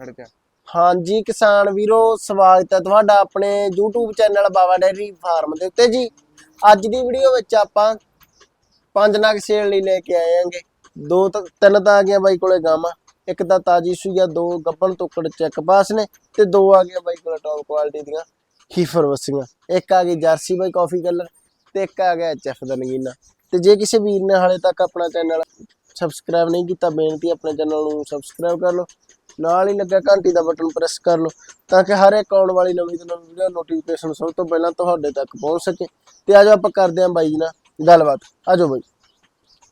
ਖੜ ਹਾਂਜੀ, ਕਿਸਾਨ ਵੀਰੋ, ਸਵਾਗਤ ਹੈ ਤੁਹਾਡਾ ਆਪਣੇ YouTube channel Baba dairy farm ਦੇ ਉੱਤੇ ਜੀ। ਅੱਜ ਦੀ ਵੀਡੀਓ ਵਿੱਚ ਆਪਾਂ ਪੰਜ ਨਗ ਸੇਲ ਲਈ ਲੈ ਕੇ ਆਏ ਆਂਗੇ ਦੋ ਤਿੰਨ ਤਾਂ ਆ ਗਈਆਂ ਬਾਈ ਕੋਲੇ ਗਾਵਾਂ। ਇੱਕ ਤਾਂ ਤਾਜੀ ਸੂਈ ਆ, ਦੋ ਗੱਬਣ ਟੁੱਕੜ ਚੈੱਕ ਪਾਸ ਨੇ ਤੇ ਦੋ ਆ ਗਈਆਂ ਬਾਈ ਕੋਲੇ ਟੌਪ ਕੁਆਲਿਟੀ ਦੀਆਂ ਹੀਫਰ ਵਸੀਆਂ। ਇੱਕ ਆ ਗਈ ਜਰਸੀ ਬਾਈ ਕਾਫੀ ਕਲਰ ਤੇ ਇੱਕ ਆ ਗਿਆ ਐਚਐਫ ਦਾ ਨਗੀਨਾ। ਤੇ ਜੇ ਕਿਸੇ ਵੀਰ ਨੇ ਹਾਲੇ ਤੱਕ ਆਪਣਾ ਚੈਨਲ ਸਬਸਕ੍ਰਾਈਬ ਨਹੀਂ ਕੀਤਾ, ਬੇਨਤੀ ਆਪਣੇ ਚੈਨਲ ਨੂੰ ਸਬਸਕ੍ਰਾਈਬ ਕਰ ਲਓ। ਨਾਲ ਹੀ ਲੱਗਾ ਘੰਟੀ ਦਾ ਬਟਨ ਪ੍ਰੈਸ ਕਰ ਲਓ ਤਾਂ ਕਿ ਹਰ ਇੱਕ ਆਉਣ ਵਾਲੀ ਨਵੀਂ ਤੋਂ ਨਵੀਂ ਵੀਡੀਓ ਨੋਟੀਫਿਕੇਸ਼ਨ ਸਭ ਤੋਂ ਪਹਿਲਾਂ ਤੁਹਾਡੇ ਤੱਕ ਪਹੁੰਚ ਸਕੇ। ਤੇ ਆਜੋ ਆਪਾਂ ਕਰਦੇ ਹਾਂ ਬਾਈ ਜੀ ਨਾਲ ਗੱਲਬਾਤ। ਆਜੋ ਬਾਈ।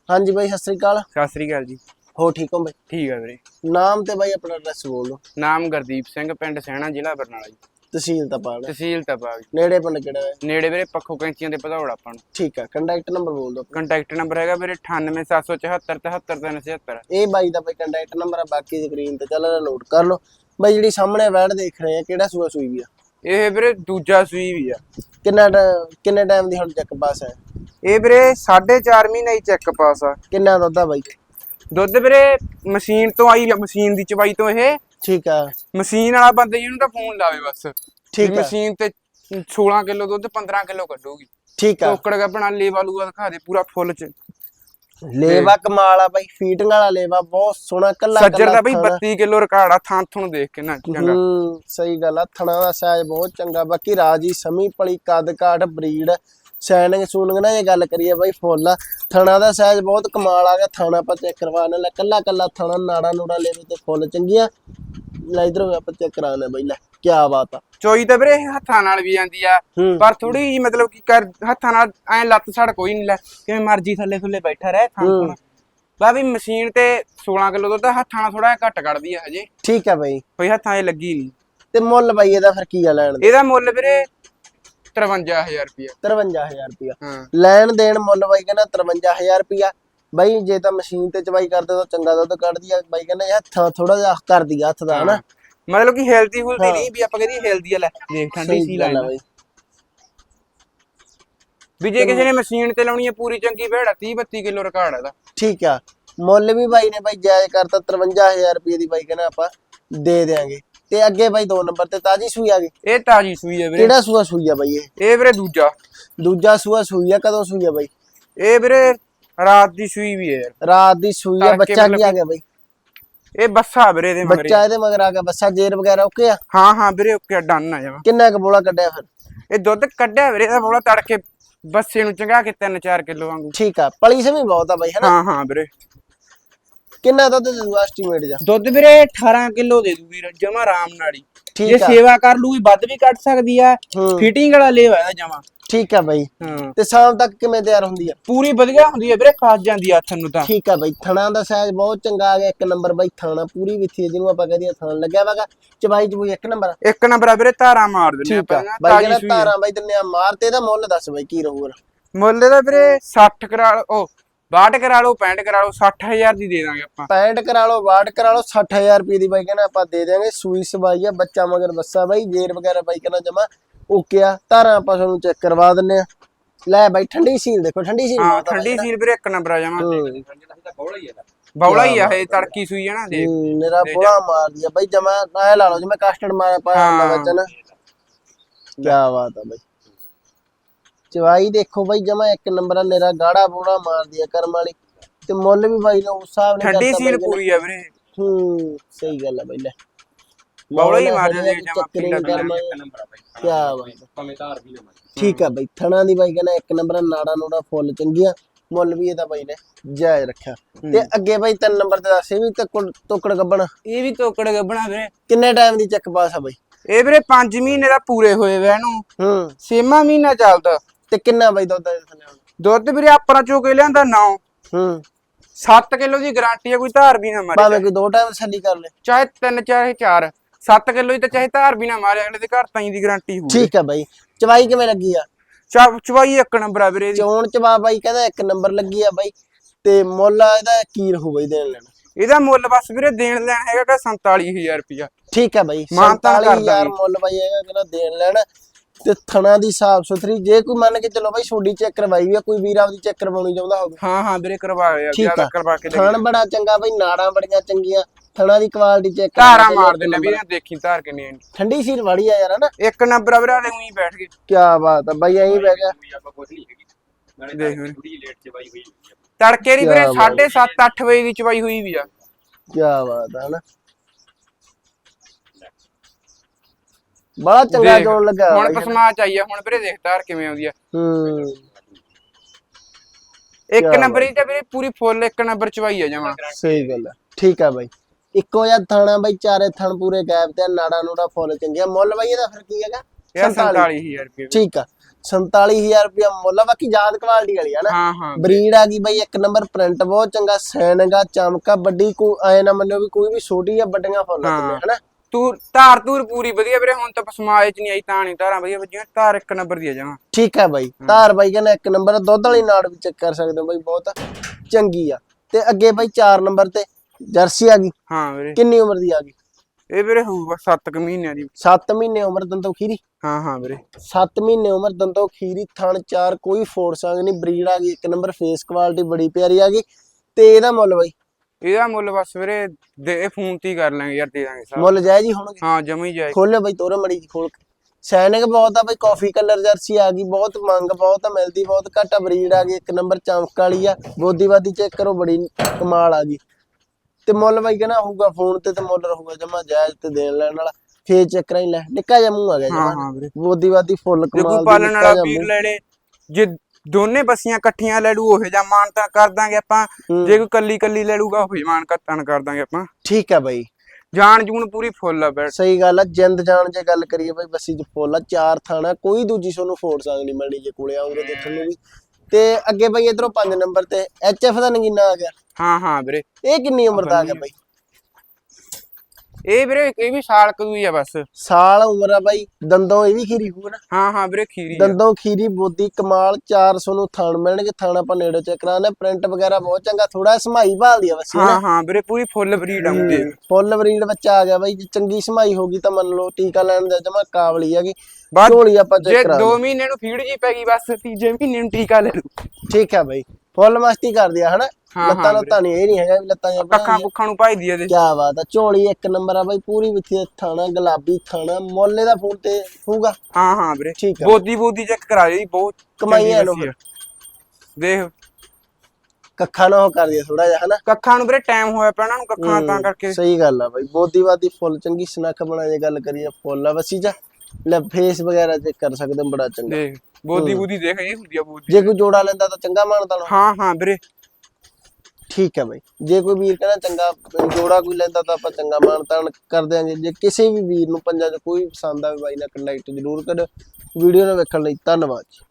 ਹਾਂਜੀ ਬਾਈ ਸਤਿ ਸ੍ਰੀ ਅਕਾਲ। ਸਤਿ ਸ੍ਰੀ ਅਕਾਲ ਜੀ। ਹੋ ਠੀਕ ਹੋ ਬਾਈ? ਠੀਕ ਆ ਵੀਰੇ। ਨਾਮ ਤੇ ਬਾਈ ਆਪਣਾ ਐਡਰੈਸ ਬੋਲ ਦਿਓ। ਨਾਮ ਗੁਰਦੀਪ ਸਿੰਘ ਪਿੰਡ ਸਹਿਣਾ ਜ਼ਿਲ੍ਹਾ ਬਰਨਾਲਾ ਜੀ। ਤਹਿਸੀਲ ਤਪਾਲ ਤਹਿਸੀਲ ਤਪਾ ਜੀ ਨੇੜੇ ਪਿੰਡ ਕਿਹੜਾ ਹੈ? ਨੇੜੇ ਵੀਰੇ ਪੱਖੋ ਕੈਂਚੀਆਂ ਦੇ ਭਦੌੜ ਆਪਾਂ ਨੂੰ। ਠੀਕ ਆ ਕੰਟੈਕਟ ਨੰਬਰ ਬੋਲ ਦਿਓ। ਕੰਟੈਕਟ ਨੰਬਰ ਹੈਗਾ ਵੀਰੇ 98774 77376 ਇਹ ਬਾਈ ਦਾ ਬਾਈ ਕੰਟੈਕਟ ਨੰਬਰ ਆ ਬਾਕੀ ਸਕਰੀਨ ਤੇ ਚੱਲ ਨੋਟ ਕਰ ਲਓ। ਬਾਈ ਜਿਹੜੀ ਸਾਹਮਣੇ ਵੈੜ ਦੇਖ ਰਹੇ ਆ ਕਿਹੜਾ ਸੂਆ ਸੂਈ ਵੀ ਆ? ਇਹ ਵੀਰੇ ਦੂਜਾ ਸੂਈ ਵੀ ਆ। ਕਿੰਨਾ ਕਿੰਨੇ ਟਾਈਮ ਦੀ ਹੁਣ ਚੈੱਕ ਪਾਸ ਹੈ? ਇਹ ਵੀਰੇ 4.5 ਮਹੀਨੇ ਹੀ ਚੈੱਕ ਪਾਸ ਆ। ਕਿੰਨਾ ਦੁੱਧ ਆ ਬਾਈ? ਦੁੱਧ ਵੀਰੇ ਮਸ਼ੀਨ ਤੋਂ ਆਈ ਮਸ਼ੀਨ ਦੀ ਚਵਾਈ ਤੋਂ ਇਹ। ਠੀਕ ਆ। ਮਸ਼ੀਨ ਵਾਲਾ ਬੰਦੇ ਜਿਹਨੂੰ ਤਾਂ ਫੋਨ ਲਾਵੇ ਬਸ। ਠੀਕ ਆ। ਮਸ਼ੀਨ ਤੇ 16 ਕਿਲੋ ਦੁੱਧ 15 ਕਿਲੋ ਕੱਢੂਗੀ। ਠੀਕ ਆ। ਟੋਕੜ ਦਾ ਬਣਾ ਲੇਵਾ ਲੂਆ ਦਿਖਾ ਦੇ ਪੂਰਾ ਫੁੱਲ ਚ। ਲੇਵਾ ਕਮਾਲ ਆ ਬਾਈ ਫੀਟਿੰਗ ਵਾਲਾ ਲੇਵਾ ਬਹੁਤ ਸੋਹਣਾ ਕੱਲਾ ਸੱਜਰ ਦਾ ਬਈ 32 ਕਿਲੋ ਰਿਕਾਰਡ ਆ ਥਾਂ ਥੁਣ ਦੇਖ ਕੇ ਨਾ ਚੰਗਾ। ਹੂੰ ਸਹੀ ਗੱਲ ਆ ਥਣਾ ਦਾ ਸਾਈਜ਼ ਬਹੁਤ ਚੰਗਾ ਬਾਕੀ ਰਾਜੀ ਸਮੀ ਪਲੀ ਕੱਦ ਕਾਠ ਬਰੀਡ ਸੈਨਿੰਗ ਸੂਨਿੰਗ ਨਾਲ ਇਹ ਗੱਲ ਕਰੀਏ ਬਾਈ ਫੁੱਲ ਥਣਾ ਦਾ ਸਾਈਜ਼ ਬਹੁਤ ਕਮਾਲ ਆ ਗਿਆ ਥਾਣਾ ਆਪਾਂ ਚੈੱਕ ਕਰਵਾਉਣ ਲੈ ਕੱਲਾ ਕੱਲਾ ਥਣਾ ਨਾੜਾ ਨੂੜਾ ਲੈਵੇ ਤੇ ਫੁੱਲ ਚੰਗੀਆਂ। ਲੈ ਇਧਰੋਂ ਆਪਾਂ ਚੈੱਕ ਕਰਾਉਣਾ ਬਾਈ ਲੈ ਕੀ ਬਾਤ ਆ। ਚੋਈ ਤਾਂ ਵੀਰੇ ਇਹ ਹੱਥਾਂ ਨਾਲ ਵੀ ਜਾਂਦੀ ਆ ਹੂੰ। ਪਰ ਥੋੜੀ ਜਿਹੀ ਮਤਲਬ ਕਿ ਕਰ ਹੱਥਾਂ ਨਾਲ ਐ ਲੱਤ ਛੜ ਕੋਈ ਨਹੀਂ ਲੈ ਕਿਵੇਂ ਮਰਜ਼ੀ ਥੱਲੇ ਥੱਲੇ ਬੈਠਾ ਰਹਿ ਥਾਂ ਹੂੰ। ਥੁਣ ਬਾ ਵੀ ਮਸ਼ੀਨ ਤੇ 16 ਕਿਲੋ ਦੁੱਧ ਹੱਥਾਂ ਨਾਲ ਥੋੜਾ ਘੱਟ ਕੱਢਦੀ ਆ ਹਜੇ। ਠੀਕ ਆ ਬਾਈ। ਕੋਈ ਹੱਥਾਂ 'ਚ ਲੱਗੀ ਨਹੀਂ। ਤੇ ਮੁੱਲ ਬਾਈ ਇਹਦਾ ਫਿਰ ਕੀ ਆ ਲੈਣ ਦੇ? ਇਹਦਾ ਮੁੱਲ ਵੀਰੇ 53000 ਰੁਪਇਆ। 53000 ਰੁਪਿਆ ਹਾਂ। ਲੈਣ ਦੇਣ ਮੁੱਲ ਬਾਈ ਕਹਿੰਦਾ 53000 ਰੁਪਿਆ ਬਾਈ ਜੇ ਤਾਂ ਮਸ਼ੀਨ ਤੇ ਚਵਾਈ ਕਰਦੇ ਤਾਂ ਚੰਗਾ ਦੁੱਧ ਕੱਢਦੀ ਆ। ਬਾਈ ਕਹਿੰਦਾ ਇਹ ਹੱਥ ਥੋੜਾ ਜਿਹਾ ਕਰਦੀ ਆ ਹੱਥ ਦਾ ਹਨਾ। ਮਤਲਬ ਕਿ ਹੈਲਦੀ ਹੁਲਦੀ। ਨਹੀਂ ਵੀ ਆਪਾਂ ਕਹਿੰਦੀ ਹੈਲਦੀ ਆ ਲੈ ਦੇਖ ਠੰਡੀ ਸੀ ਆ ਲਾਈਨ ਬਾਈ। ਵੀ ਜੇ ਕਿਸੇ ਨੇ ਮਸ਼ੀਨ ਤੇ ਲਾਉਣੀ ਹੈ ਪੂਰੀ ਚੰਗੀ ਭੇੜਾ 30 32 ਕਿਲੋ ਰਿਕਾਰਡ ਇਹਦਾ। ਠੀਕ ਆ। ਮੁੱਲ ਵੀ ਬਾਈ ਨੇ ਬਾਈ ਜਾਇਜ਼ ਕਰਤਾ 53000 ਰੁਪਏ ਦੀ ਬਾਈ ਕਹਿੰਦਾ ਆਪਾਂ ਦੇ ਦੇਾਂਗੇ ਤੇ ਅੱਗੇ ਬਾਈ ਦੋ ਨੰਬਰ ਤੇ ਤਾਜੀ ਸੂਈ ਆ ਗਈ। ਇਹ ਤਾਜੀ ਸੂਈ ਹੈ ਵੀਰੇ। ਕਿਹੜਾ ਸੂਆ ਸੂਈ ਆ ਬਾਈ ਇਹ? ਇਹ ਵੀਰੇ ਦੂਜਾ। ਦੂਜਾ ਸੂਆ ਸੂਈ ਆ ਕਦੋਂ ਸੂਈ ਆ ਬਾਈ? ਇਹ ਵੀਰੇ ਰਾਤ ਦੀ ਸੂਈ ਵੀ ਹੈ ਯਾਰ। ਰਾਤ ਦੀ ਸੂਈ ਆ ਬੱਚਾ ਕੀ ਆ ਗਿਆ ਬਾਈ? ਇਹ ਬੱਸਾ ਵੀਰੇ ਦੇ ਮਗਰ। ਬੱਚਾ ਇਹਦੇ ਮਗਰ ਆ ਗਿਆ ਬੱਸਾ ਜੇਰ ਵਗੈਰਾ ਓਕੇ ਆ? ਹਾਂ ਹਾਂ ਵੀਰੇ ਓਕੇ ਡਨ ਆ ਜਾਵਾ ਕਿੰਨਾ ਕੁ ਬੋਲਾ ਕੱਢਿਆ ਫਿਰ? ਇਹ ਦੁੱਧ ਕੱਢਿਆ ਵੀਰੇ ਦਾ ਬੋਲਾ ਤੜਕੇ ਬੱਸੇ ਨੂੰ ਚੰਗਾ ਕੇ 3-4 ਕਿਲੋ ਵਾਂਗੂ। ਠੀਕ ਆ ਪਲੀ ਸਮੀ ਬਹੁਤ ਆ ਬਾਈ ਹਨਾ? ਹਾਂ ਹਾਂ ਵੀਰੇ। ਕਿੰਨਾ ਦੁੱਧ ਦੇ ਦੂ ਐਸਟੀਮੇਟ ਜਾ? ਦੁੱਧ ਵੀਰੇ 18 ਕਿਲੋ ਦੇ ਦੂ ਵੀਰ ਜਮਾ ਆਰਾਮ ਨਾਲ ਹੀ। ਜੇ ਠੀਕ ਆ। ਸੇਵਾ ਕਰ ਲੂਗੀ ਵੱਧ ਵੀ ਕੱਢ ਸਕਦੀ ਆ। ਹੂੰ। ਫਿਟਿੰਗ ਵਾਲਾ ਲੇਵਾ ਇਹਦਾ ਜਮਾ। ਠੀਕ ਆ ਬਾਈ। ਹਾਂ। ਤੇ ਸ਼ਾਮ ਤੱਕ ਕਿਵੇਂ ਤਿਆਰ ਹੁੰਦੀ ਆ? ਪੂਰੀ ਵਧੀਆ ਹੁੰਦੀ ਹੈ ਵੀਰੇ ਖਾਸ ਜਾਂਦੀ ਆ ਹੱਥ ਨੂੰ ਤਾਂ। ਠੀਕ ਆ ਬਾਈ ਥਣਾ ਦਾ ਸਾਈਜ਼ ਬਹੁਤ ਚੰਗਾ ਆ ਗਿਆ ਇੱਕ ਨੰਬਰ ਬਾਈ ਥਾਣਾ ਪੂਰੀ ਵਿੱਥੀ ਹੈ ਜਿਹਨੂੰ ਆਪਾਂ ਕਹਦੇ ਥਾਣ। ਲੱਗਿਆ ਵਾਗਾ ਚਬਾਈ ਚਬੂਈ ਇੱਕ ਨੰਬਰ ਆ। ਇੱਕ ਨੰਬਰ ਆ ਵੀਰੇ ਧਾਰਾ ਮਾਰ ਦਿੰਦੇ ਠੀਕ ਆ। ਆਪਾਂ ਬਾਈ ਤਾਜੀ ਜਿਹੜਾ ਸੂਈ ਤਾਰਾਂ ਬਾਈ ਦਿੰਨੇ ਆ ਮਾਰ ਤੇ ਇਹਦਾ ਮੁੱਲ ਦੱਸ ਬਾਈ ਕੀ ਰਹੂਗਾ? ਮੁੱਲ ਇਹਦਾ ਵੀਰੇ 60 ਕਰਾ ਉਹ 62 ਕਰਾ ਲਓ 65 ਕਰਾ ਲਓ 60000 ਦੀ ਦੇ ਦਾਂਗੇ ਆਪਾਂ। 65 ਕਰਾ ਲਓ ਵਾਟ ਕਰਾ ਲਓ 60000 ਰੁਪਏ ਦੀ ਬਾਈ ਕਹਿੰਦਾ ਆਪਾਂ ਦੇ ਦਿਆਂਗੇ। ਸੂਈ ਸਵਾਈ ਆ ਬੱਚਾ ਮਗਰ ਬੱਸਾ ਬਾਈ ਜੇਰ ਵਗੈਰਾ ਬਾਈ ਕਹਿੰਦਾ ਜਮਾ ਓਕੇ ਆ। ਤਾਰਾਂ ਆਪਾਂ ਤੁਹਾਨੂੰ ਚੈੱਕ ਕਰਵਾ ਦਿੰਨੇ ਆ। ਲੈ ਬਾਈ ਠੰਡੀ ਸੀਲ ਦੇਖੋ ਠੰਡੀ ਸੀਲ ਹਾਂ ਠੰਡੀ ਸੀਲ ਵੀਰੇ ਇੱਕ ਨੰਬਰ ਆ ਹੂੰ। ਬੌਲਾ ਹੀ ਆ ਇਹ ਤੜਕੀ ਸੂਈ ਹੈ ਨਾ ਦੇਖ ਮੇਰਾ ਬੁਲਾ ਮਾਰਦੀ ਆ ਬਾਈ ਜਮਾ ਐ ਲਾ ਲਓ ਜਿਵੇਂ ਕਸਟਰਡ ਮਾਰਿਆ ਪਾਇਆ ਹੁੰਦਾ। ਵਿੱਚ ਨਾ। ਕੀ ਬਾਤ ਆ ਬਾਈ। ਚਵਾਈ ਦੇਖੋ ਬਾਈ ਜਮਾ ਇੱਕ ਨੰਬਰ ਆ ਮੇਰਾ ਗਾੜਾ ਬੋੜਾ ਮਾਰਦੀ ਆ ਕਰਮ ਵਾਲੀ। ਤੇ ਮੁੱਲ ਵੀ ਬਾਈ ਨੇ ਉਸ ਹਿਸਾਬ ਨਾਲ ਠੰਡੀ ਸੀਲ ਬਾਈ ਨੇ। ਪੂਰੀ ਆ ਵੀਰੇ। ਹੂੰ ਸਹੀ ਗੱਲ ਆ ਬਾਈ ਲੈ। ਬੌਲਾ ਹੀ ਮਾਰ ਹਜੇ ਜਾਂਦੀ ਆ ਜਮਾਂ ਚੱਕਰੀ ਪੀਲਾ ਕਰਮ ਪੀਲਾ। ਵਾਲੀ। ਕਿਆ ਬਾਤ ਠੀਕ ਆ ਬਾਈ ਥਣਾ ਦੀ ਬਾਈ ਕਹਿੰਦਾ ਇੱਕ ਨੰਬਰ ਆ, ਨਾੜਾ ਨੂੜਾ ਫੁੱਲ ਚੰਗੀਆਂ ਮੁੱਲ ਵੀ ਇਹਦਾ ਬਾਈ ਨੇ ਜਾਇਜ਼ ਰੱਖਿਆ। ਤੇ ਅੱਗੇ ਬਾਈ ਤਿੰਨ ਨੰਬਰ ਤੇ ਦੱਸ ਇਹ ਵੀ ਤੋਕੜ ਗੱਬਣ ਇਹ ਵੀ ਤੋਕੜ ਗੱਬਣਾ ਵੀਰੇ। ਕਿੰਨੇ ਟਾਈਮ ਦੀ ਚੱਕ ਪਾਸ ਆ ਬਾਈ? ਇਹ ਵੀਰੇ 5 ਮਹੀਨੇ ਦਾ ਪੂਰੇ ਹੋਏ ਵੇ ਇਹਨੂੰ। ਹੂੰ। ਛੇਵਾਂ ਮਹੀਨਾ ਚੱਲਦਾ। ਤੇ ਕਿੰਨਾ ਬਾਈ ਦੁੱਧ ਇਹਦੇ ਥੱਲੇ ਹੁਣ? ਦੁੱਧ ਵੀਰੇ ਆਪਣਾ ਚੋ ਕੇ ਲਿਆਂਦਾ 9 ਹੂੰ। 7 ਕਿਲੋ ਦੀ ਗਾਰੰਟੀ ਆ ਕੋਈ ਧਾਰ ਵੀ ਨਾ ਮਾਰੇ। ਭਾਵੇਂ ਕੋਈ ਦੋ ਟਾਈਮ ਛੱਲੀ ਕਰ ਲੈ। ਚਾਹੇ 3 ਚਾਹੇ 4 7 ਕਿਲੋ ਦੀ ਤਾਂ ਚਾਹੇ ਧਾਰ ਵੀ ਨਾ ਮਾਰੇ ਅਗਲੇ ਦੇ ਘਰ ਤਾਈ ਦੀ ਗਾਰੰਟੀ ਹੋਊ ਠੀਕ ਆ ਬਾਈ। ਚਵਾਈ ਕਿਵੇਂ ਲੱਗੀ ਆ? ਚਾ ਚਵਾਈ ਇੱਕ ਨੰਬਰ ਆ ਵੀਰੇ ਦੀ ਚੋਣ ਚਵਾ ਬਾਈ ਕਹਿੰਦਾ ਇੱਕ ਨੰਬਰ ਲੱਗੀ ਆ ਬਾਈ। ਤੇ ਮੁੱਲ ਇਹਦਾ ਕੀ ਰਹੂ ਬਾਈ ਦੇਣ ਲੈਣਾ? ਇਹਦਾ ਮੁੱਲ ਬਸ ਵੀਰੇ ਦੇਣ ਲੈਣ ਹੈਗਾ ਕਿ 47000 ਰੁਪਇਆ। ਠੀਕ ਆ ਬਾਈ। ਮਾਨ ਤਾਨ ਕਰ 47000 ਦਾਂਗੇ। ਮੁੱਲ ਬਾਈ ਹੈਗਾ ਕਹਿੰਦਾ ਦੇਣ ਲੈਣਾ। ਤੇ ਥਣਾ ਦੀ ਸਾਫ਼ ਸੁਥਰੀ ਜੇ ਕੋਈ ਮੰਨ ਕੇ ਚਲੋ ਬਾਈ ਛੋਡੀ ਚੈੱਕ ਕਰਵਾਈ ਵੀ ਆ ਕੋਈ ਵੀਰ ਆਪਦੀ ਚੈੱਕ ਕਰਵਾਉਣੀ ਚਾਹੁੰਦਾ ਹੋਵੇ। ਹਾਂ ਹਾਂ ਵੀਰੇ ਕਰਵਾ ਲਿਆ ਆ। ਕਰਵਾ ਕੇ ਥਣ ਬੜਾ ਚੰਗਾ ਬਾਈ ਨਾੜਾਂ ਬੜੀਆਂ ਚੰਗੀਆਂ ਥਣਾ ਦੀ ਕੁਆਲਿਟੀ ਚੈੱਕ ਧਾਰਾਂ ਮਾਰ ਦਿੰਦੇ ਵੀਰੇ ਦੇਖੀ ਧਾਰ ਕਿੰਨੀ ਠੰਡੀ ਸੀਲ ਵਾਲੀ ਆ ਯਾਰ ਹਨਾ? ਇੱਕ ਨੰਬਰ ਵੀਰੇ ਉਹੀ ਬੈਠ ਗਏ ਕੀ ਬਾਤ ਆ ਬਾਈ ਐਂ ਬਹਿ ਗਿਆ। ਦੇਖ ਲੇਟ ਚ ਬਾਈ ਹੋਈ ਤੜਕੇ ਦੀ ਵੀਰੇ ਕਿਆ ਬਾਤ 7:30 8 ਵਜੇ ਦੀ ਚਵਾਈ ਹੋਈ ਵੀ ਆ। ਕੀ ਬਾਤ ਆ ਹਨਾ? ਬੜਾ ਚੰਗਾ ਜੋਣ ਲੱਗਾ ਹੁਣ। ਪਸਮਾ ਚਾਹੀਏ ਹੁਣ ਵੀਰੇ ਦੇਖ ਧਾਰ ਕਿਵੇਂ ਆਉਂਦੀ ਆ। ਹੂੰ। ਇੱਕ ਨੰਬਰ ਹੀ ਤੇ ਵੀਰੇ ਪੂਰੀ ਫੁੱਲ ਇੱਕ ਨੰਬਰ ਚਵਾਈ ਆ ਜਮਾ। ਸਹੀ ਗੱਲ ਆ। ਠੀਕ ਆ ਬਾਈ। ਇੱਕੋ ਜਿਹਾ ਥਾਣਾ ਬਾਈ ਚਾਰੇ ਥਣ ਪੂਰੇ ਗੈਪ ਤੇ ਆ, ਨਾੜਾ ਨੂੜਾ ਫੁੱਲ ਚੰਗੀਆਂ। ਮੁੱਲ ਬਾਈ ਇਹਦਾ ਫਿਰ ਕੀ ਹੈਗਾ? ਇਹ 47 47000 ਰੁਪਏ ਠੀਕ ਆ। 47000 ਰੁਪਇਆ ਮੁੱਲ ਆ ਬਾਕੀ ਯਾਦ ਕੁਆਲਿਟੀ ਵਾਲੀ ਆ ਨਾ। ਹਾਂ ਹਾਂ ਬਰੀਡ ਆ ਗਈ ਬਾਈ ਇੱਕ ਨੰਬਰ ਪ੍ਰਿੰਟ ਬਹੁਤ ਚੰਗਾ ਸੈਨਗਾ ਚਮਕਾ ਵੱਡੀ ਕੋ ਐ ਨਾ ਮੰਨਿਓ ਵੀ ਕੋਈ ਵੀ ਛੋਟੀ ਆ ਵੱਡੀਆਂ ਫੁੱਲ ਹਾਂ। ਕਿੰਨੇ ਧਾਰ ਤੂਰ ਪੂਰੀ ਵਧੀਆ ਵੀਰੇ ਹੁਣ ਤਾਂ ਪਸਮਾ ਚ ਨਹੀਂ ਆਈ ਤਾਂ ਨਹੀਂ ਧਾਰਾਂ ਵਧੀਆ ਵੱਜੀਆਂ ਧਾਰ ਇੱਕ ਨੰਬਰ ਦੀ ਆ ਜਮਾ। ਠੀਕ ਆ ਬਾਈ ਧਾਰ ਬਾਈ ਕਹਿੰਦਾ ਇੱਕ ਨੰਬਰ ਦੁੱਧ ਵਾਲੀ ਨਾੜ ਵੀ ਚੈੱਕ ਕਰ ਸਕਦੇ ਹੋ ਬਾਈ ਬਹੁਤ ਚੰਗੀ ਆ। ਤੇ ਅੱਗੇ ਬਾਈ 4 ਨੰਬਰ ਤੇ ਜਰਸੀ ਆ ਗਈ। ਹਾਂ ਵੀਰੇ। ਕਿੰਨੀ ਉਮਰ ਦੀ ਆ ਗਈ? ਇਹ ਵੀਰੇ ਹੋਊਗਾ 7 ਕੁ ਮਹੀਨਿਆਂ ਦੀ। 7 ਮਹੀਨੇ ਉਮਰ ਦੰਦੋ ਖੀਰੀ ਹਾਂ ਹਾਂ ਵੀਰੇ। 7 ਮਹੀਨੇ ਉਮਰ ਦੰਦੋ ਖੀਰੀ ਥਣ ਚਾਰ ਕੋਈ ਫੋਰਸ ਆ ਨਹੀਂ ਬਰੀਡ ਆ ਗਈ ਇੱਕ ਨੰਬਰ ਫੇਸ ਕੁਆਲਿਟੀ ਬੜੀ ਪਿਆਰੀ ਆ ਗਈ। ਤੇ ਇਹਦਾ ਮੁੱਲ ਬਾਈ ਇਹਦਾ ਮੁੱਲ ਬਸ ਵੀਰੇ ਦੇ ਫੋਨ ਤੇ ਹੀ ਕਰ ਲਾਂਗੇ ਯਾਰ ਦੇ ਦਾਂਗੇ ਸਭ ਮੁੱਲ ਜਾਇਜ਼ ਹੀ ਹੋਣਗੇ। ਹਾਂ ਜਮਾ ਜਾਏ ਖੋਲਿਓ ਬਾਈ ਤੋਰੇ ਮੜੀ ਜੀ ਖੋਲ ਕੇ। ਸੈਨਿਕ ਬਹੁਤ ਆ ਬਾਈ ਕਾਫੀ ਕਲਰ ਜਰਸੀ ਆ ਗਈ ਬਹੁਤ ਮੰਗ ਬਹੁਤ ਆ ਮਿਲਦੀ ਬਹੁਤ ਘੱਟ ਆ ਬਰੀਡ ਆ ਗਈ ਇੱਕ ਨੰਬਰ ਚਮਕ ਵਾਲੀ ਆ ਬੋਦੀਵਾਦੀ ਚੈੱਕ ਕਰੋ ਬੜੀ ਕਮਾਲ ਆ ਗਈ। ਤੇ ਮੁੱਲ ਬਾਈ ਕਹਿੰਦਾ ਹੋਊਗਾ ਫੋਨ ਤੇ ਤੇ ਮੁੱਲ ਰਹੂਗਾ ਜਮਾ ਜਾਇਜ਼ ਤੇ ਦੇਣ ਲੈਣ ਵਾਲਾ ਫੇਰ ਚੱਕਰਾਂ ਹੀ ਲੈ ਨਿੱਕਾ ਜਿਹਾ ਮੂੰਹ ਆ ਗਿਆ ਜਮਾ। ਬੋਦੀਵਾਦੀ ਫੁੱਲ ਕਮਾਲ ਕੋਈ ਦੀ ਪਾਲਣ ਵਾਲਾ ਵੀਰ ਮੂੰਹ। ਲੈ ਲੇ ਜੇ ਦੋਨੇ ਬੱਸੀਆਂ ਇਕੱਠੀਆਂ ਲੈ ਲੂ ਉਹੇ ਜਾਂ ਮਾਨ ਤਾਂ ਕਰ ਦਾਂਗੇ ਆਪਾਂ। ਹੂੰ। ਜੇ ਕੋਈ ਕੱਲੀ ਕੱਲੀ ਲੈ ਲੂਗਾ ਉਹੇ ਮਾਨ ਕੱਟਣ ਕਰ ਦਾਂਗੇ ਆਪਾਂ। ਠੀਕ ਆ ਬਾਈ। ਜਾਨ ਜੂਨ ਪੂਰੀ ਫੁੱਲ ਆ ਬੈਠ ਸਹੀ ਗੱਲ ਆ ਜਿੰਦ ਜਾਣ ਜੇ ਗੱਲ ਕਰੀਏ ਬਾਈ ਬੱਸੀ ਚ ਫੁੱਲ ਆ ਚਾਰ ਥਾਣਾ ਕੋਈ ਦੂਜੀ ਤੁਹਾਨੂੰ ਫੋੜ ਸੰਗ ਨਹੀਂ ਮਿਲਣੀ ਜੇ ਕੋਲੇ ਆਉਂਗੇ ਦੇਖਣ ਨੂੰ ਵੀ। ਤੇ ਅੱਗੇ ਬਾਈ ਇਧਰੋਂ 5 ਨੰਬਰ ਤੇ ਐਚਐਫ ਦਾ ਨਗੀਨਾ ਆ ਗਿਆ। ਹਾਂ ਹਾਂ ਵੀਰੇ। ਇਹ ਕਿੰਨੀ ਉਮਰ ਦਾ ਆ ਗਿਆ ਬਾਈ? ਇਹ ਵੀਰੇ ਇਹ ਵੀ ਸਾਲ ਕੂ ਹੀ ਆ ਬਸ। ਸਾਲ ਉਮਰ ਆ ਬਾਈ ਦੰਦੋਂ ਇਹ ਵੀ ਖੀਰੀ ਹੋਊ ਨਾ। ਹਾਂ ਹਾਂ ਵੀਰੇ ਖੀਰੀ ਆ। ਦੰਦੋਂ ਖੀਰੀ ਬੋਦੀ ਕਮਾਲ 400 ਨੂੰ ਥਾਣ ਮਿਲਣਗੇ ਥਾਣਾ ਆਪਾਂ ਨੇੜੇ ਚੈੱਕ ਕਰਾਣੇ ਪ੍ਰਿੰਟ ਵਗੈਰਾ ਬਹੁਤ ਚੰਗਾ ਥੋੜਾ ਸਮਾਈ ਭਾਲਦੀ ਆ ਵਸੀ ਹਾਂ ਹਾਂ ਵੀਰੇ ਪੂਰੀ ਫੁੱਲ ਬਰੀਡ ਆਉਂਦੇ ਫੁੱਲ ਬਰੀਡ ਬੱਚਾ ਆ ਗਿਆ ਬਾਈ ਜੇ ਚੰਗੀ ਸਮਾਈ ਹੋਗੀ ਤਾਂ ਮੰਨ ਲਓ ਟੀਕਾ ਲੈਣ ਦਾ ਜਮਾ ਕਾਬਲੀ ਹੈਗੀ ਬਾਅਦ ਝੋਲੀ ਆਪਾਂ ਜੇ ਚੈੱਕ ਕਰਾ 2 ਮਹੀਨੇ ਨੂੰ ਫੀਡ ਜੀ ਪੈ ਗਈ ਬਸ ਤੀਜੇ ਮਹੀਨੇ ਨੂੰ ਟੀਕਾ ਲੈ ਲੂ ਠੀਕ ਆ ਬਾਈ। ਫੁੱਲ ਮਸਤੀ ਕਰਦੀ ਆ ਹਨਾ? ਹਾਂ, ਲੱਤਾਂ ਨਹੀਂ ਇਹ ਨਹੀਂ ਹੈਗਾ ਵੀ ਲੱਤਾਂ ਜਾਂ ਕੱਖਾਂ ਕੁੱਖਾਂ ਨੂੰ ਭਾਈ ਦੀ ਇਹਦੇ। ਕੀ ਬਾਤ ਆ ਝੋਲੀ ਇੱਕ ਨੰਬਰ ਆ ਬਾਈ ਪੂਰੀ ਵਿੱਚੇ ਥਾਣਾ ਗੁਲਾਬੀ ਥਾਣਾ ਮੁੱਲੇ ਦਾ ਫੋਨ ਤੇ ਹੋਊਗਾ। ਹਾਂ ਹਾਂ ਵੀਰੇ। ਠੀਕ ਆ। ਬੋਦੀ ਬੋਦੀ ਚੈੱਕ ਕਰਾ ਲਈ ਬਹੁਤ ਚੰਗੀ ਬੱਸੀ ਆ। ਦੇਖ। ਕੱਖਾਂ ਨਾ ਉਹ ਕਰਦੀ ਥੋੜਾ ਜਿਹਾ ਹਨਾ? ਕੱਖਾਂ ਨੂੰ ਵੀਰੇ ਟਾਈਮ ਹੋਇਆ ਪਿਆ ਇਹਨਾਂ ਨੂੰ ਕੱਖਾਂ ਤਾਂ ਕਰਕੇ। ਸਹੀ ਗੱਲ ਆ ਬਾਈ ਬੋਦੀਵਾਦੀ ਫੁੱਲ ਚੰਗੀ ਸਨੱਖ ਬਣਾ ਜੇ ਗੱਲ ਕਰੀਏ ਫੁੱਲ। ਆ ਵਸੀ ਜਾ ਲੈ ਫੇਸ ਵਗੈਰਾ ਚੈੱਕ ਕਰ ਸਕਦੇ ਹੋ, ਬੜਾ ਚੰਗਾ। ਦੇਖ। ਬੋਦੀ ਬੋਦੀ ਦੇਖ ਇਹ ਹੁੰਦੀ ਆ ਬੋਦੀ। ਜੇ ਕੋਈ ਜੋੜਾ ਲੈਂਦਾ ਤਾਂ ਚੰਗਾ ਮਾਨਤਾ ਲਓ ਹਾਂ ਹਾਂ ਵੀਰੇ। ਠੀਕ ਹੈ ਬਾਈ। ਜੇ ਕੋਈ ਵੀਰ ਕਹਿੰਦਾ ਚੰਗਾ ਜੋੜਾ ਕੋਈ ਲੈਂਦਾ ਤਾਂ ਆਪਾਂ ਚੰਗਾ ਮਾਨਤਾਨ ਕਰ ਦਿਆਂਗੇ ਜੇ ਕਿਸੇ ਵੀ ਵੀਰ ਨੂੰ ਪੰਜਾਂ ਚ ਕੋਈ ਪਸੰਦ ਆਵੇ ਬਾਈ ਨਾਲ ਕੰਟੈਕਟ ਜ਼ਰੂਰ ਕਰੋ ਵੀਡੀਓ ਨੂੰ ਵੇਖਣ ਲਈ ਧੰਨਵਾਦ ਜੀ।